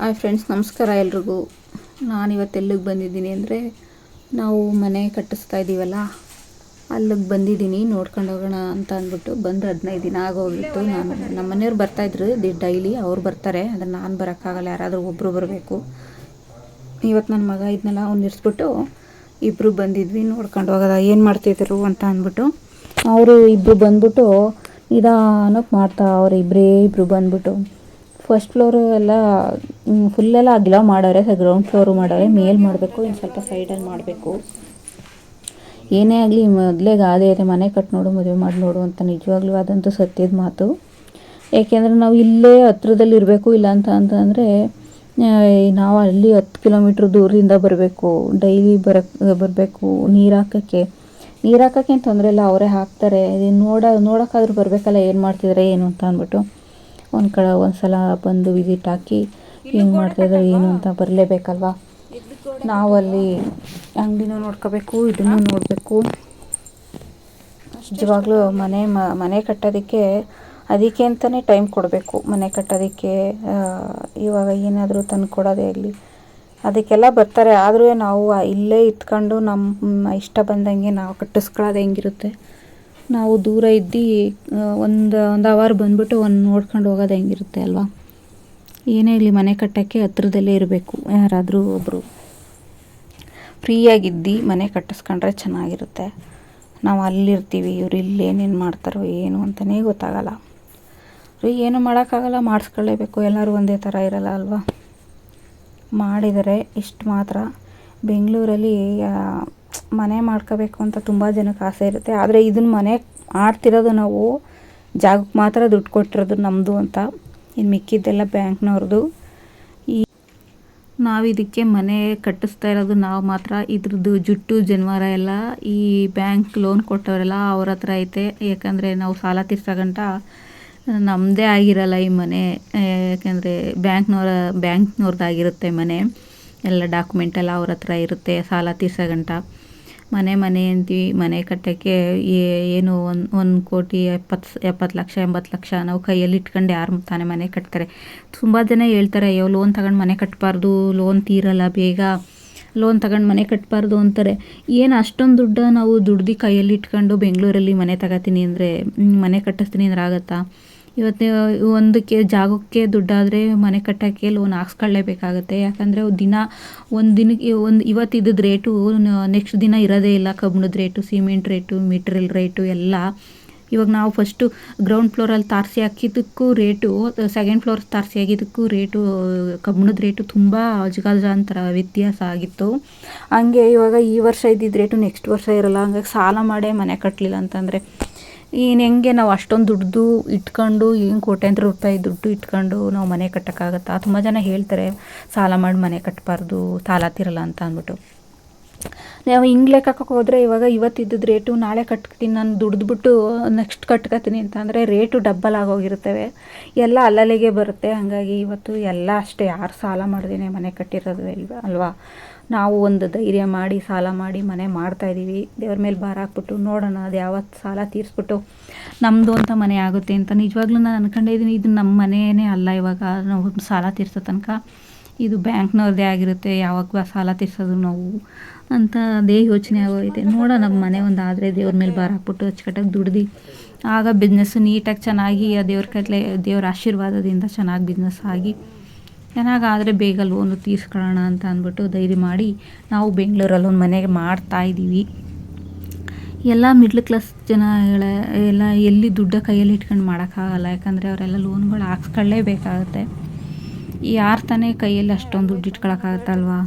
Hi friends ನಮಸ್ಕಾರ ಎಲ್ರಿಗೂ. ನಾನಿವತ್ತು ಎಲ್ಲಿಗೆ ಬಂದಿದ್ದೀನಿ ಅಂದರೆ, ನಾವು ಮನೆ ಕಟ್ಟಿಸ್ತಾ ಇದ್ದೀವಲ್ಲ ಅಲ್ಲಿಗೆ ಬಂದಿದ್ದೀನಿ, ನೋಡ್ಕೊಂಡು ಹೋಗೋಣ ಅಂತ ಅಂದ್ಬಿಟ್ಟು ಬಂದು ಹದಿನೈದು ದಿನ ಆಗೋಗಿತ್ತು ನಾನು ನಮ್ಮ ಮನೆಯವ್ರು ಬರ್ತಾಯಿದ್ರು ಡೈಲಿ, ಅವ್ರು ಬರ್ತಾರೆ, ಆದರೆ ನಾನು ಬರೋಕ್ಕಾಗಲ್ಲ, ಯಾರಾದರೂ ಒಬ್ಬರು ಬರಬೇಕು. ಇವತ್ತು ನನ್ನ ಮಗ ಇದನ್ನೆಲ್ಲ ಅವ್ನು ಇರಿಸ್ಬಿಟ್ಟು ಇಬ್ಬರು ಬಂದಿದ್ವಿ, ನೋಡ್ಕೊಂಡು ಹೋಗೋದ, ಏನು ಮಾಡ್ತಿದ್ರು ಅಂತ ಅಂದ್ಬಿಟ್ಟು ಅವರು ಇಬ್ಬರು ಬಂದ್ಬಿಟ್ಟು ನಿಧಾನಕ್ಕೆ ಮಾಡ್ತಾ, ಅವ್ರು ಇಬ್ಬರೇ ಇಬ್ಬರು ಬಂದ್ಬಿಟ್ಟು ಫಸ್ಟ್ ಫ್ಲೋರು ಎಲ್ಲ ಫುಲ್ಲೆಲ್ಲ ಅಗಲ ಮಾಡವ್ರೆ ಗ್ರೌಂಡ್ ಫ್ಲೋರು ಮಾಡವ್ರೆ, ಮೇಲೆ ಮಾಡಬೇಕು ಇನ್ನು ಸ್ವಲ್ಪ ಸೈಡಲ್ಲಿ ಮಾಡಬೇಕು. ಏನೇ ಆಗಲಿ, ಮೊದಲೇ ಗಾದೆ ಇದೆ, ಮನೆ ಕಟ್ಟಿ ನೋಡು, ಮದುವೆ ಮಾಡಿ ನೋಡು ಅಂತ ನಿಜವಾಗ್ಲೂ ಅದಂತೂ ಸತ್ಯದ ಮಾತು. ಏಕೆಂದರೆ ನಾವು ಇಲ್ಲೇ ಹತ್ರದಲ್ಲಿ ಇರಬೇಕು, ಇಲ್ಲ ಅಂತ ಅಂತಂದರೆ ನಾವು ಅಲ್ಲಿ ಹತ್ತು ಕಿಲೋಮೀಟ್ರ್ ದೂರದಿಂದ ಬರಬೇಕು ಡೈಲಿ ಬರಕ್ಕೆ ಬರಬೇಕು, ನೀರು ಹಾಕೋಕ್ಕೆ. ನೀರು ಹಾಕೋಕ್ಕೆ ತೊಂದರೆ ಇಲ್ಲ, ಅವರೇ ಹಾಕ್ತಾರೆ. ನೋಡ, ನೋಡೋಕ್ಕಾದ್ರೂ ಬರಬೇಕಲ್ಲ, ಏನು ಮಾಡ್ತಿದ್ದಾರೆ ಏನು ಅಂತ ಅಂದ್ಬಿಟ್ಟು. ಒಂದು ಕಡೆ ಒಂದು ಸಲ ಬಂದು ವಿಸಿಟ್ ಹಾಕಿ ಹೆಂಗೆ ಮಾಡ್ತಾಯಿದ್ದಾರೆ ಏನು ಅಂತ ಬರಲೇಬೇಕಲ್ವಾ? ನಾವಲ್ಲಿ ಅಂಗಡಿನೂ ನೋಡ್ಕೋಬೇಕು ಇದನ್ನು ನೋಡಬೇಕು. ನಿಜವಾಗ್ಲೂ ಮನೆ ಮನೆ ಕಟ್ಟೋದಕ್ಕೆ ಅದಕ್ಕೆ ಅಂತಲೇ ಟೈಮ್ ಕೊಡಬೇಕು. ಮನೆ ಕಟ್ಟೋದಕ್ಕೆ ಇವಾಗ ಏನಾದರೂ ತಂದು ಕೊಡೋದೇ ಆಗಲಿ. ಅದಕ್ಕೆಲ್ಲ ಬರ್ತಾರೆ. ಆದರೂ ನಾವು ಇಲ್ಲೇ ಇತ್ಕೊಂಡು ನಮ್ಮ ಇಷ್ಟ ಬಂದಂಗೆ ನಾವು ಕಟ್ಟಿಸ್ಕೊಳ್ಳೋದು ಹೆಂಗಿರುತ್ತೆ. ನಾವು ದೂರ ಇದ್ದು ಒಂದು ಒಂದು ಅವರ್ ಬಂದ್ಬಿಟ್ಟು ಒಂದು ನೋಡ್ಕೊಂಡು ಹೋಗೋದು ಹೆಂಗಿರುತ್ತೆ ಅಲ್ವಾ? ಏನೇ ಇಲ್ಲಿ ಮನೆ ಕಟ್ಟೋಕ್ಕೆ ಹತ್ರದಲ್ಲೇ ಇರಬೇಕು, ಯಾರಾದರೂ ಒಬ್ಬರು ಫ್ರೀಯಾಗಿದ್ದು, ಮನೆ ಕಟ್ಟಿಸ್ಕೊಂಡ್ರೆ ಚೆನ್ನಾಗಿರುತ್ತೆ. ನಾವು ಅಲ್ಲಿರ್ತೀವಿ, ಇವ್ರು ಇಲ್ಲಿ ಏನೇನು ಮಾಡ್ತಾರೋ ಏನು ಅಂತಲೇ ಗೊತ್ತಾಗಲ್ಲ. ಏನು ಮಾಡೋಕ್ಕಾಗಲ್ಲ, ಮಾಡಿಸ್ಕೊಳ್ಳೇಬೇಕು, ಎಲ್ಲರೂ ಒಂದೇ ಥರ ಇರಲ್ಲ ಅಲ್ವಾ? ಮಾಡಿದರೆ ಇಷ್ಟು ಮಾತ್ರ. ಬೆಂಗಳೂರಲ್ಲಿ ಮನೆ ಮಾಡ್ಕೋಬೇಕು ಅಂತ ತುಂಬ ಜನಕ್ಕೆ ಆಸೆ ಇರುತ್ತೆ. ಆದರೆ ಇದನ್ನ ಮನೆ ಆಡ್ತಿರೋದು ನಾವು ಜಾಗಕ್ಕೆ ಮಾತ್ರ ದುಡ್ಡು ಕೊಟ್ಟಿರೋದು ನಮ್ಮದು ಅಂತ ಇನ್ನು ಮಿಕ್ಕಿದ್ದೆಲ್ಲ ಬ್ಯಾಂಕ್ನವ್ರದ್ದು ಈ ನಾವು ಇದಕ್ಕೆ ಮನೆ ಕಟ್ಟಿಸ್ತಾ ಇರೋದು ನಾವು ಮಾತ್ರ. ಇದ್ರದ್ದು ಜುಟ್ಟು, ಜನ್ವಾರ ಎಲ್ಲ ಈ ಬ್ಯಾಂಕ್ ಲೋನ್ ಕೊಟ್ಟವರೆಲ್ಲ ಅವ್ರ ಹತ್ರ ಐತೆ. ಯಾಕಂದರೆ ನಾವು ಸಾಲ ತೀರ್ಸೋಗಂಟ ನಮ್ಮದೇ ಆಗಿರಲ್ಲ ಈ ಮನೆ. ಯಾಕೆಂದರೆ ಬ್ಯಾಂಕ್ನವ್ರ ಬ್ಯಾಂಕ್ನವ್ರದ್ದಾಗಿರುತ್ತೆ ಮನೆ. ಎಲ್ಲ ಡಾಕ್ಯುಮೆಂಟ್ ಎಲ್ಲ ಅವ್ರ ಹತ್ರ ಇರುತ್ತೆ ಸಾಲ ತೀರ್ಸೋಗಂಟ ಮನೆ ಮನೆ ಅಂತೀವಿ, ಮನೆ ಕಟ್ಟೋಕ್ಕೆ ಏನು ಒಂದು ಒಂದು ಕೋಟಿ ಎಪ್ಪತ್ತು ಎಪ್ಪತ್ತು ಲಕ್ಷ, ಎಂಬತ್ತು ಲಕ್ಷ ನಾವು ಕೈಯಲ್ಲಿ ಇಟ್ಕೊಂಡು ಯಾರು ತಾನೇ ಮನೆ ಕಟ್ತಾರೆ. ತುಂಬ ಜನ ಹೇಳ್ತಾರೆ, ಅಯ್ಯೋ ಲೋನ್ ತಗೊಂಡು ಮನೆ ಕಟ್ಟಬಾರ್ದು ಲೋನ್ ತೀರಲ್ಲ ಬೇಗ ಲೋನ್ ತಗೊಂಡು ಮನೆ ಕಟ್ಟಬಾರ್ದು ಅಂತಾರೆ. ಏನು ಅಷ್ಟೊಂದು ದುಡ್ಡು ನಾವು ದುಡ್ದು ಕೈಯಲ್ಲಿ ಇಟ್ಕೊಂಡು ಬೆಂಗಳೂರಲ್ಲಿ ಮನೆ ತಗೋತೀನಿ ಅಂದರೆ ಮನೆ ಕಟ್ಟಿಸ್ತೀನಿ ಅಂದ್ರೆ ಆಗುತ್ತಾ? ಇವತ್ತು ಒಂದಕ್ಕೆ ಜಾಗಕ್ಕೆ ದುಡ್ಡಾದರೆ ಮನೆ ಕಟ್ಟೋಕ್ಕೆ ಲೋನ್ ಹಾಕ್ಸ್ಕೊಳ್ಳೇಬೇಕಾಗತ್ತೆ. ಯಾಕಂದರೆ ದಿನ ಒಂದು ದಿನಕ್ಕೆ, ಒಂದು ಇವತ್ತು ಇದ್ದದ್ದು ರೇಟು ನೆಕ್ಸ್ಟ್ ದಿನ ಇರೋದೇ ಇಲ್ಲ. ಕಬ್ಬಣದ rate cement rate material rate ಎಲ್ಲ. ಇವಾಗ ನಾವು ಫಸ್ಟು ಗ್ರೌಂಡ್ ಫ್ಲೋರಲ್ಲಿ ತಾರಸಿ ಹಾಕಿದ್ದಕ್ಕೂ ರೇಟು ಸೆಕೆಂಡ್ ಫ್ಲೋರ್ ತಾರಸಿ ಆಗಿದ್ದಕ್ಕೂ ರೇಟು ಕಬ್ಬಿಣದ ರೇಟು ತುಂಬ ಅಜಗಜಾಂತರ ವ್ಯತ್ಯಾಸ ಆಗಿತ್ತು. ಹಂಗೆ ಇವಾಗ ಈ ವರ್ಷ ಇದ್ದಿದ್ದ ರೇಟು ನೆಕ್ಸ್ಟ್ ವರ್ಷ ಇರೋಲ್ಲ. ಹಂಗಾಗಿ ಸಾಲ ಮಾಡೇ ಮನೆ ಕಟ್ಟಲಿಲ್ಲ ಅಂತಂದರೆ ಇನ್ನು ಹೆಂಗೆ ನಾವು ಅಷ್ಟೊಂದು ದುಡ್ಡು ಇಟ್ಕೊಂಡು ಏನು ಕೋಟ್ಯಂತರ ರೂಪಾಯಿ ದುಡ್ಡು ಇಟ್ಕೊಂಡು ನಾವು ಮನೆ ಕಟ್ಟೋಕ್ಕಾಗತ್ತಾ? ತುಂಬ ಜನ ಹೇಳ್ತಾರೆ, ಸಾಲ ಮಾಡಿ ಮನೆ ಕಟ್ಟಬಾರ್ದು ಸಾಲ ತಿರಲ್ಲ ಅಂತ ಅಂದ್ಬಿಟ್ಟು. ನಾವು ಹಿಂಗೆ ಲೆಕ್ಕಕ್ಕೆ ಹೋದರೆ ಇವಾಗ ಇವತ್ತಿದ್ದದ್ದು ರೇಟು ನಾಳೆ ಕಟ್ತೀನಿ, ನಾನು ದುಡ್ದುಬಿಟ್ಟು ನೆಕ್ಸ್ಟ್ ಕಟ್ಕೊತೀನಿ ಅಂತಂದರೆ ರೇಟು ಡಬ್ಬಲ್ ಆಗೋಗಿರ್ತವೆ ಎಲ್ಲ ಅಲ್ಲಲ್ಲಿಗೆ ಬರುತ್ತೆ. ಹಾಗಾಗಿ ಇವತ್ತು ಎಲ್ಲ ಅಷ್ಟೇ, ಯಾರು ಸಾಲ ಮಾಡಿದೀನಿ ಮನೆ ಕಟ್ಟಿರೋದು ಇಲ್ವಾ ಅಲ್ವಾ? ನಾವು ಒಂದು ಧೈರ್ಯ ಮಾಡಿ, ಸಾಲ ಮಾಡಿ ಮನೆ ಮಾಡ್ತಾಯಿದ್ದೀವಿ ದೇವ್ರ ಮೇಲೆ ಭಾರ ಹಾಕ್ಬಿಟ್ಟು ನೋಡೋಣ, ಅದು ಯಾವತ್ತು ಸಾಲ ತೀರಿಸ್ಬಿಟ್ಟು ನಮ್ಮದು ಅಂತ ಮನೆ ಆಗುತ್ತೆ ಅಂತ ನಿಜವಾಗ್ಲೂ ನಾನು ಅನ್ಕೊಂಡಿದ್ದೀನಿ ಇದು ನಮ್ಮ ಮನೆಯೇ ಅಲ್ಲ ಇವಾಗ, ನಾವು ಸಾಲ ತೀರಿಸೋ ತನಕ. ಇದು ಬ್ಯಾಂಕ್ನವ್ರದ್ದೇ ಆಗಿರುತ್ತೆ, ಯಾವಾಗ ಸಾಲ ತೀರ್ಸೋದು ನಾವು ಅಂತ ಅದೇ ಯೋಚನೆ ಆಗೋಯ್ತೆ. ನೋಡೋಣ ನಮ್ಮ ಮನೆ ಒಂದು ಆದರೆ ದೇವ್ರ ಮೇಲೆ ಭಾರ ಹಾಕ್ಬಿಟ್ಟು ಅಚ್ಚುಕಟ್ಟಾಗಿ ದುಡ್ದು. ಆಗ ಬಿಸ್ನೆಸ್ಸು ನೀಟಾಗಿ ಚೆನ್ನಾಗಿ, ಆ ದೇವ್ರ ಕಟ್ಲೆ ದೇವ್ರ ಆಶೀರ್ವಾದದಿಂದ ಚೆನ್ನಾಗಿ ಬಿಸ್ನೆಸ್ ಆಗಿ ಚೆನ್ನಾಗಾದರೆ ಬೇಗ ಲೋನು ತೀರ್ಸ್ಕೊಳ್ಳೋಣ ಅಂತ ಅಂದ್ಬಿಟ್ಟು ಧೈರ್ಯ ಮಾಡಿ ನಾವು ಬೆಂಗಳೂರಲ್ಲಿ ಒಂದು ಮನೆಗೆ ಮಾಡ್ತಾ ಇದ್ದೀವಿ. ಎಲ್ಲ ಮಿಡ್ಲ್ ಕ್ಲಾಸ್ ಜನ ಎಲ್ಲ ಎಲ್ಲಿ ದುಡ್ಡ ಕೈಯಲ್ಲಿ ಇಟ್ಕೊಂಡು ಮಾಡೋಕ್ಕಾಗಲ್ಲ, ಯಾಕಂದರೆ ಅವರೆಲ್ಲ ಲೋನ್ಗಳು ಹಾಕ್ಸ್ಕೊಳ್ಳೇಬೇಕಾಗತ್ತೆ. ಯಾರು ತಾನೇ ಕೈಯಲ್ಲಿ ಅಷ್ಟೊಂದು ದುಡ್ಡು ಇಟ್ಕೊಳಕ್ಕಾಗತ್ತಲ್ವಾ?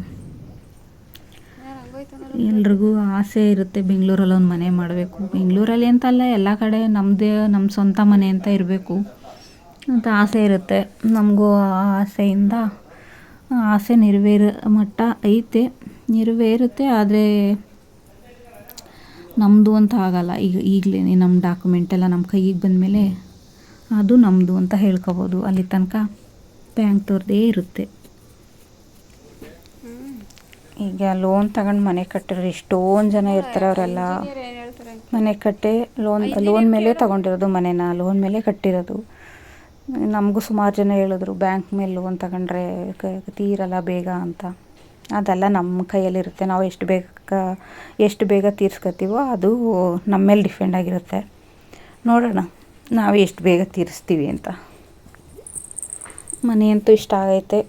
ಎಲ್ರಿಗೂ ಆಸೆ ಇರುತ್ತೆ ಬೆಂಗಳೂರಲ್ಲಿ ಒಂದು ಮನೆ ಮಾಡಬೇಕು. ಬೆಂಗಳೂರಲ್ಲಿ ಅಂತಲ್ಲ ಎಲ್ಲ ಕಡೆ ನಮ್ಮದೇ ನಮ್ಮ ಸ್ವಂತ ಮನೆ ಅಂತ ಇರಬೇಕು. ಅಂತ ಆಸೆ ಇರುತ್ತೆ. ನಮಗೂ ಆ ಆಸೆಯಿಂದ ಆಸೆ ನೆರವೇರೋ ಮಟ್ಟ ಐತೆ. ನೆರವೇರುತ್ತೆ ಆದರೆ ನಮ್ಮದು ಅಂತ ಆಗಲ್ಲ. ಈಗ ಈಗಲೇ ನಮ್ಮ ಡಾಕ್ಯುಮೆಂಟ್ ಎಲ್ಲ ನಮ್ಮ ಕೈಗೆ ಬಂದಮೇಲೆ ಅದು ನಮ್ಮದು ಅಂತ ಹೇಳ್ಕೊಬೋದು. ಅಲ್ಲಿ ತನಕ ಬ್ಯಾಂಕ್ ತೋರ್ದೇ ಇರುತ್ತೆ. ಈಗ ಲೋನ್ ತಗೊಂಡು ಮನೆ ಕಟ್ಟಿರೋ ಎಷ್ಟೊಂದು ಜನ ಇರ್ತಾರೆ ಅವರೆಲ್ಲ. ಮನೆ ಕಟ್ಟೆ ಲೋನ್ ಲೋನ್ ಮೇಲೆ ತಗೊಂಡಿರೋದು ಮನೆನ ಲೋನ್ ಮೇಲೆ ಕಟ್ಟಿರೋದು. ನಮಗೂ ಸುಮಾರು ಜನ ಹೇಳಿದ್ರು, ಬ್ಯಾಂಕ್ ಮೇಲೆ ಲೋನ್ ತಗೊಂಡ್ರೆ ತೀರಲ್ಲ ಬೇಗ ಅಂತ. ಅದೆಲ್ಲ ನಮ್ಮ ಕೈಯಲ್ಲಿರುತ್ತೆ. ನಾವು ಎಷ್ಟು ಬೇಗ ಎಷ್ಟು ಬೇಗ ತೀರ್ಸ್ಕೊತೀವೋ ಅದು ನಮ್ಮ ಮೇಲೆ ಡಿಫೆಂಡ್ ಆಗಿರುತ್ತೆ. ನೋಡೋಣ, ನಾವು ಎಷ್ಟು ಬೇಗ ತೀರಿಸ್ತೀವಿ ಅಂತ. ಮನೆ ಅಂತೂ ಇಷ್ಟ ಆಗೈತೆ.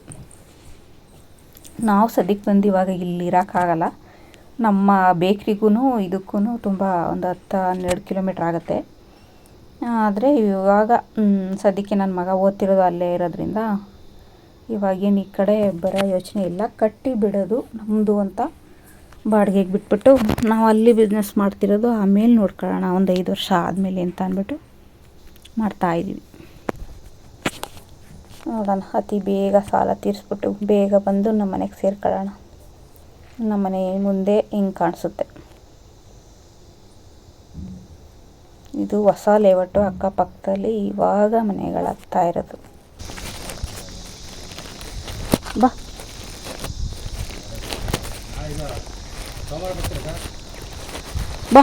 ನಾವು ಸದ್ಯಕ್ಕೆ ಬಂದು ಇವಾಗ ಇಲ್ಲಿ ಇರೋಕ್ಕಾಗಲ್ಲ ನಮ್ಮ ಬೇಕ್ರಿಗೂ ಇದಕ್ಕೂ ತುಂಬ ಒಂದು ಹತ್ತು ಹನ್ನೆರಡು ಕಿಲೋಮೀಟ್ರ್ ಆಗುತ್ತೆ. ಆದರೆ ಇವಾಗ ಸದ್ಯಕ್ಕೆ ನನ್ನ ಮಗ ಓದ್ತಿರೋದು ಅಲ್ಲೇ ಇರೋದ್ರಿಂದ ಇವಾಗೇನು ಈ ಕಡೆ ಬರೋ ಯೋಚನೆ ಇಲ್ಲ. ಕಟ್ಟಿ ಬಿಡೋದು ನಮ್ಮದು ಅಂತ ಬಾಡಿಗೆಗೆ ಬಿಟ್ಬಿಟ್ಟು ನಾವು ಅಲ್ಲಿ ಬಿಸ್ನೆಸ್ ಮಾಡ್ತಿರೋದು ಆಮೇಲೆ ನೋಡ್ಕೊಳ್ಳೋಣ ಒಂದು ಐದು ವರ್ಷ ಆದಮೇಲೆ ಅಂತ ಅಂದ್ಬಿಟ್ಟು ಮಾಡ್ತಾಯಿದ್ದೀವಿ ನೋಡೋಣ, ಅತಿ ಬೇಗ ಸಾಲ ತೀರಿಸ್ಬಿಟ್ಟು ಬೇಗ ಬಂದು ನಮ್ಮ ಮನೆಗೆ ಸೇರ್ಕೊಳ್ಳೋಣ. ನಮ್ಮ ಮನೆ ಮುಂದೆ ಹಿಂಗೆ ಕಾಣಿಸುತ್ತೆ. ಇದು ಹೊಸ ಲೇಔಟು ಅಕ್ಕಪಕ್ಕದಲ್ಲಿ ಇವಾಗ ಮನೆಗಳಾಗ್ತಾ ಇರೋದು. ಬಾ. ಬಾ.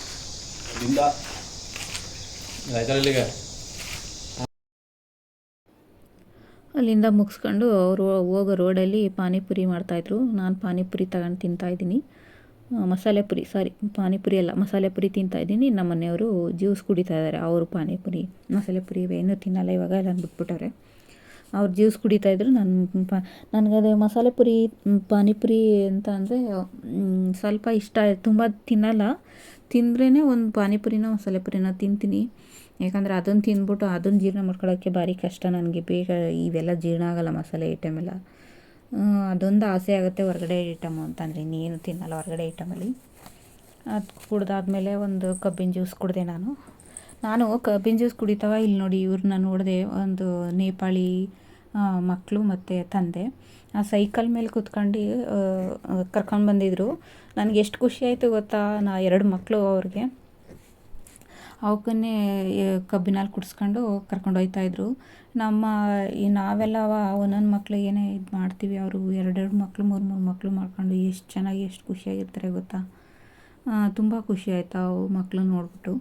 ತಿನ್ನು ರೈತರಲ್ಲಿಗೆ ಅಲ್ಲಿಂದ ಮುಗಿಸ್ಕೊಂಡು ಅವರು ಹೋಗೋ ರೋಡಲ್ಲಿ ಪಾನಿಪುರಿ ಮಾಡ್ತಾಯಿದ್ರು. ನಾನು ಪಾನಿಪುರಿ ತಗೊಂಡು ತಿಂತಾಯಿದ್ದೀನಿ. ಮಸಾಲೆ ಪುರಿ, ಸಾರಿ, ಪಾನಿಪುರಿ ಅಲ್ಲ, ಮಸಾಲೆ ಪುರಿ ತಿಂತಾಯಿದ್ದೀನಿ. ನಮ್ಮ ಮನೆಯವರು ಜ್ಯೂಸ್ ಕುಡಿತಾ ಇದ್ದಾರೆ, ಅವರು ಪಾನಿಪುರಿ, ಮಸಾಲೆ ಪುರಿ ಏನೂ ತಿನ್ನಲ್ಲ, ಇವಾಗ ಎಲ್ಲ ಬಿಟ್ಬಿಟ್ಟವ್ರೆ. ಅವ್ರು ಜ್ಯೂಸ್ ಕುಡಿತಾಯಿದ್ರು ನಾನು ಪ ನನಗದು ಮಸಾಲೆ ಪುರಿ, ಪಾನಿಪುರಿ ಅಂತ ಅಂದರೆ ಸ್ವಲ್ಪ ಇಷ್ಟ, ತುಂಬ ತಿನ್ನಲ್ಲ. ತಿಂದ್ರೇ ಒಂದು ಪಾನಿಪುರಿನ ಮಸಾಲೆ ಪುರಿನ ತಿಂತೀನಿ. ಯಾಕಂದರೆ ಅದನ್ನು ತಿಂದ್ಬಿಟ್ಟು ಅದನ್ನು ಜೀರ್ಣ ಮಾಡ್ಕೊಳ್ಳೋಕ್ಕೆ ಭಾರಿ ಕಷ್ಟ ನನಗೆ. ಬೇಗ ಇವೆಲ್ಲ ಜೀರ್ಣ ಆಗಲ್ಲ ಮಸಾಲೆ ಐಟಮ್ ಎಲ್ಲ. ಅದೊಂದು ಆಸೆ ಆಗುತ್ತೆ ಹೊರಗಡೆ ಐಟಮ್ ಅಂತಂದರೆ ಇನ್ನೇನು ತಿನ್ನಲ್ಲ ಹೊರಗಡೆ ಐಟಮಲ್ಲಿ ಅದು ಕುಡ್ದಾದ್ಮೇಲೆ ಒಂದು ಕಬ್ಬಿನ ಜ್ಯೂಸ್ ಕುಡಿದೆ ನಾನು. ನಾನು ಕಬ್ಬಿನ ಜ್ಯೂಸ್ ಕುಡಿತಾವ ಇಲ್ಲಿ ನೋಡಿ ಇವ್ರನ್ನ ನೋಡಿದೆ ಒಂದು ನೇಪಾಳಿ ಮಕ್ಕಳು ಮತ್ತು ತಂದೆ. ಆ ಸೈಕಲ್ ಮೇಲೆ ಕೂತ್ಕೊಂಡು ಕರ್ಕೊಂಡು ಬಂದಿದ್ರು. ನನಗೆ ಎಷ್ಟು ಖುಷಿ ಆಯಿತು ಗೊತ್ತಾ? ನಾ ಎರಡು ಮಕ್ಕಳು ಅವ್ರಿಗೆ. ಅವಕ್ಕನ್ನೇ ಕಬ್ಬಿನಲ್ಲಿ ಕುಡಿಸ್ಕೊಂಡು ಕರ್ಕೊಂಡು ಹೋಗ್ತಾಯಿದ್ರು ನಮ್ಮ, ಈ ನಾವೆಲ್ಲ ಒಂದೊಂದು ಮಕ್ಳು ಏನೇ ಇದು ಮಾಡ್ತೀವಿ ಅವರು, ಎರಡೆರಡು ಮಕ್ಕಳು ಮೂರು ಮೂರು ಮಕ್ಕಳು ಮಾಡ್ಕೊಂಡು ಎಷ್ಟು ಚೆನ್ನಾಗಿ ಎಷ್ಟು ಖುಷಿಯಾಗಿರ್ತಾರೆ ಗೊತ್ತಾ? ತುಂಬ ಖುಷಿ ಆಯಿತು ಅವು ಮಕ್ಕಳು ನೋಡ್ಬಿಟ್ಟು.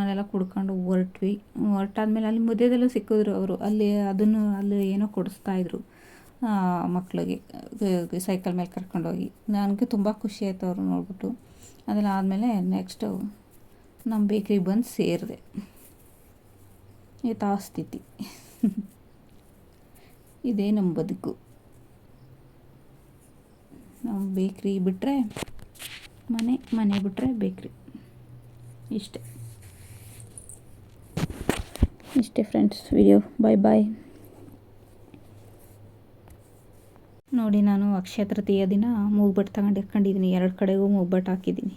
ಅದೆಲ್ಲ ಕುಡ್ಕೊಂಡು ಹೊರಟ್ವಿ. ಹೊರಟಾದ್ಮೇಲೆ ಅಲ್ಲಿ ಮಧ್ಯದಲ್ಲೂ ಸಿಕ್ಕಿದ್ರು ಅವರು. ಅಲ್ಲಿ ಅದನ್ನು, ಅಲ್ಲಿ ಏನೋ ಕೊಡಿಸ್ತಾಯಿದ್ರು ಮಕ್ಕಳಿಗೆ ಸೈಕಲ್ ಮೇಲೆ ಕರ್ಕೊಂಡೋಗಿ. ನನಗೆ ತುಂಬ ಖುಷಿ ಆಯ್ತು ಅವರು ನೋಡಿಬಿಟ್ಟು. ಅದೆಲ್ಲ ಆದಮೇಲೆ ನೆಕ್ಸ್ಟು ನಮ್ಮ ಬೇಕ್ರಿಗೆ ಬಂದು ಸೇರಿದೆ. ಯಥಾ ಸ್ಥಿತಿ ಇದೇ ನಮ್ಮ ಬದುಕು. ನಾವು ಬೇಕ್ರಿ ಬಿಟ್ಟರೆ ಮನೆ ಮನೆ ಬಿಟ್ಟರೆ ಬೇಕ್ರಿ ಇಷ್ಟೇ. ಇಷ್ಟೇ ಫ್ರೆಂಡ್ಸ್ ವಿಡಿಯೋ ಬಾಯ್ ಬಾಯ್ ನೋಡಿ ನಾನು ಅಕ್ಷಯ ತೃತೀಯ ದಿನ ಮೂಗ್ಬಟ್ಟು ತಗೊಂಡು ಇಟ್ಕೊಂಡಿದ್ದೀನಿ ಎರಡು ಕಡೆಗೂ ಮೂಗ್ಬಟ್ಟು ಹಾಕಿದ್ದೀನಿ.